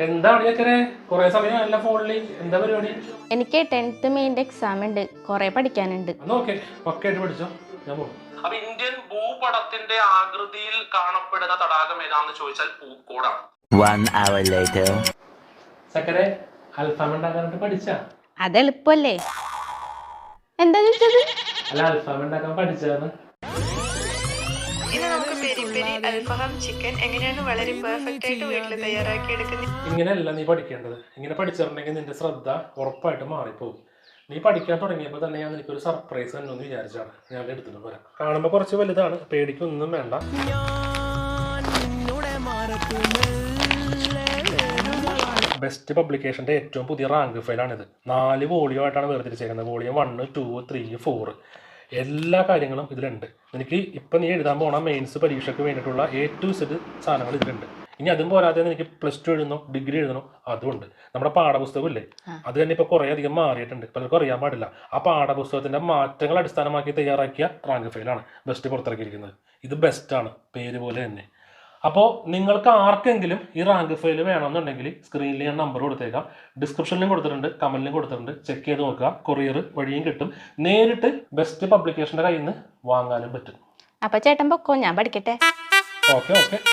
എന്താണ് ചെക്കരെ കുറെ സമയം അല്ല ഫോണിൽ എന്താ പരിപാടി? എനിക്ക് ടെൻത്ത് മെയിന്റെ എക്സാം ഉണ്ട്. കുറെ പഠിക്കാനുണ്ട്. പഠിച്ചോ. ഞാൻ പോകും അപ്പൊ ഇന്ത്യൻ ഭൂപടത്തിന്റെ ആകൃതിയിൽ കാണപ്പെടുന്ന തടാകം ഏതാണെന്ന് ചോദിച്ചാൽ പൂക്കോടാണ്. One hour later. ചക്കരെ അൽഫാം ഉണ്ടാക്കാനായിട്ട് പഠിച്ച? അത് എന്താ ചോദിച്ചത് അല്ല അൽഫാം ഉണ്ടാക്കാൻ നമുക്ക് പെരി പെരി അൽഫഹാം ചിക്കൻ എങ്ങനെയാണ് വളരെ പെർഫെക്റ്റ് ആയിട്ട് വീട്ടിൽ തയ്യാറാക്കി എടുക്കുന്നത് ഇങ്ങനെയല്ല നീ പഠിക്കേണ്ടത്. ഇങ്ങനെ പഠിച്ചിട്ടുണ്ടെങ്കിൽ നിന്റെ ശ്രദ്ധ ഉറപ്പായിട്ട് മാറിപ്പോകും. നീ പഠിക്കാൻ തുടങ്ങിയപ്പോൾ തന്നെ ഞാൻ എനിക്കൊരു സർപ്രൈസ് തന്നെ ഒന്ന് വിചാരിച്ചാണ് ഞാൻ എടുത്തിട്ട് വരാം. കാണുമ്പോൾ കുറച്ച് വലുതാണ്. പേടിക്കൊന്നും വേണ്ട. ബെസ്റ്റ് പബ്ലിക്കേഷന്റെ ഏറ്റവും പുതിയ റാങ്ക് ഫയലാണിത് നാല് വോളിയോ ആയിട്ടാണ് വേർതിരിച്ചേക്കുന്നത്. Volume one two three four എല്ലാ കാര്യങ്ങളും ഇതിലുണ്ട്. എനിക്ക് ഇപ്പം നീ എഴുതാൻ പോണ മെയിൻസ് പരീക്ഷയ്ക്ക് വേണ്ടിയിട്ടുള്ള എ ടു സെറ്റ് സാധനങ്ങൾ ഇതിലുണ്ട്. ഇനി അതും പോരാതെ എനിക്ക് പ്ലസ് ടു എഴുതണോ ഡിഗ്രി എഴുതണോ അതുമുണ്ട് നമ്മുടെ പാഠപുസ്തകം ഇല്ലേ? അത് തന്നെ ഇപ്പോൾ കുറേ അധികം മാറിയിട്ടുണ്ട്. പലർക്കും അറിയാൻ പാടില്ല. ആ പാഠപുസ്തകത്തിന്റെ മാറ്റങ്ങൾ അടിസ്ഥാനമാക്കി തയ്യാറാക്കിയ റാങ്ക് ഫെയിലാണ് ബെസ്റ്റ് പുറത്തിറക്കിയിരിക്കുന്നത്. ഇത് ബെസ്റ്റാണ് പേര് പോലെ തന്നെ. അപ്പോൾ നിങ്ങൾക്ക് ആർക്കെങ്കിലും ഈ റാങ്ക് ഫയൽ വേണമെന്നുണ്ടെങ്കിൽ സ്ക്രീനിൽ ഞാൻ നമ്പർ കൊടുത്തേക്കാം. ഡിസ്ക്രിപ്ഷനിലും കൊടുത്തിട്ടുണ്ട് കമന്റിലും കൊടുത്തിട്ടുണ്ട്. ചെക്ക് ചെയ്ത് നോക്കുക. കൊറിയർ വഴിയും കിട്ടും. നേരിട്ട് ബെസ്റ്റ് പബ്ലിക്കേഷന്റെ കയ്യിൽ നിന്ന് വാങ്ങാനും പറ്റും. അപ്പൊ ചേട്ടൻ പൊക്കോ? ഞാൻ പഠിക്കട്ടെ. Okay okay